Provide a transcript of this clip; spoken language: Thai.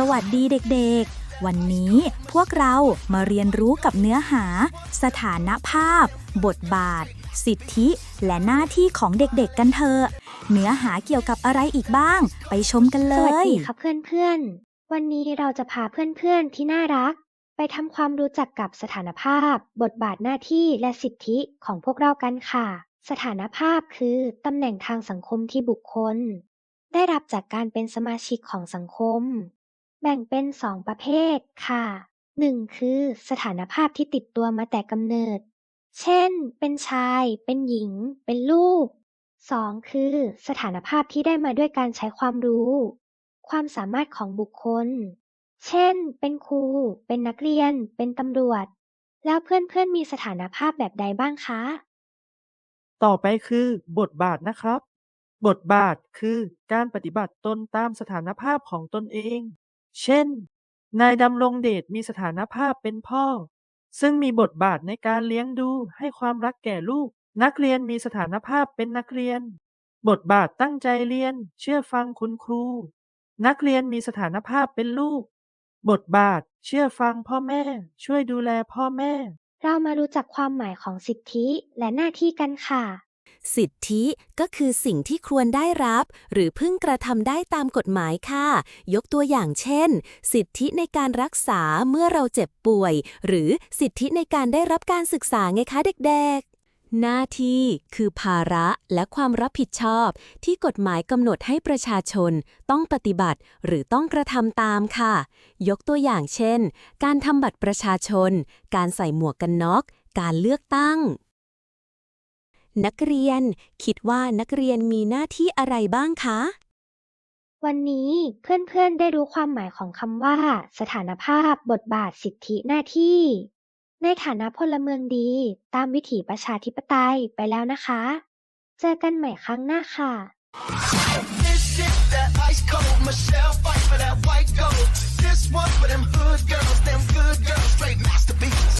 สวัสดีเด็กๆ วันนี้พวกเรามาเรียนรู้กับเนื้อหา สถานภาพ บทบาท สิทธิ และหน้าที่ของเด็กๆกันเถอะเนื้อหาเกี่ยวกับอะไรอีกบ้าง ไปชมกันเลสวัสย ดีครับเพื่อนๆ วันนี้เราจะพาเพื่อนๆที่น่ารัก ไปทำความรู้จักกับสถานภาพ บทบาทหน้าที่และสิทธิของพวกเรากันค่ะ สถานภาพคือตำแหน่งทางสังคมที่บุคคล ได้รับจากการเป็นสมาชิกของสังคม แบ่งเป็นสองประเภทค่ะ 1. คือสถานภาพที่ติดตัวมาแต่กำเนิด เช่น เป็นชาย เป็นหญิง เป็นลูก 2. คือสถานภาพที่ได้มาด้วยการใช้ความรู้ ความสามารถของบุคคล เช่น เป็นครู เป็นนักเรียน เป็นตำรวจ แล้วเพื่อนๆมีสถานภาพแบบใดบ้างคะ ต่อไปคือบทบาทนะครับ บทบาทคือการปฏิบัติตนตามสถานภาพของตนเอง เช่น นายดำรงเดชมีสถานภาพเป็นพ่อ ซึ่งมีบทบาทในการเลี้ยงดูให้ความรักแก่ลูก นักเรียนมีสถานภาพเป็นนักเรียน บทบาทตั้งใจเรียน เชื่อฟังคุณครู นักเรียนมีสถานภาพเป็นลูก บทบาท เชื่อฟังพ่อแม่ ช่วยดูแลพ่อแม่ เรามารู้จักความหมายของสิทธิและหน้าที่กันค่ะ สิทธิก็คือสิ่งที่ควรได้รับ หรือพึ่งกระทำได้ตามกฎหมายค่ะ ยกตัวอย่างเช่น สิทธิในการรักษาเมื่อเราเจ็บป่วย หรือสิทธิในการได้รับการศึกษาไงคะเด็กๆหน้าที่คือภาระและความรับผิดชอบ ที่กฎหมายกำหนดให้ประชาชน ต้องปฏิบัติหรือต้องกระทำตามค่ะ ยกตัวอย่างเช่น การทำบัตรประชาชน การใส่หมวกกันน็อก การเลือกตั้ง นักเรียน คิดว่านักเรียนมีหน้าที่อะไรบ้างคะ วันนี้เพื่อนๆได้รู้ความหมายของคำว่า สถานภาพ บทบาทสิทธิหน้าที่ ในฐานะพลเมืองดี ตามวิถีประชาธิปไตยไปแล้วนะคะ เจอกันใหม่ครั้งหน้าค่ะ This one for them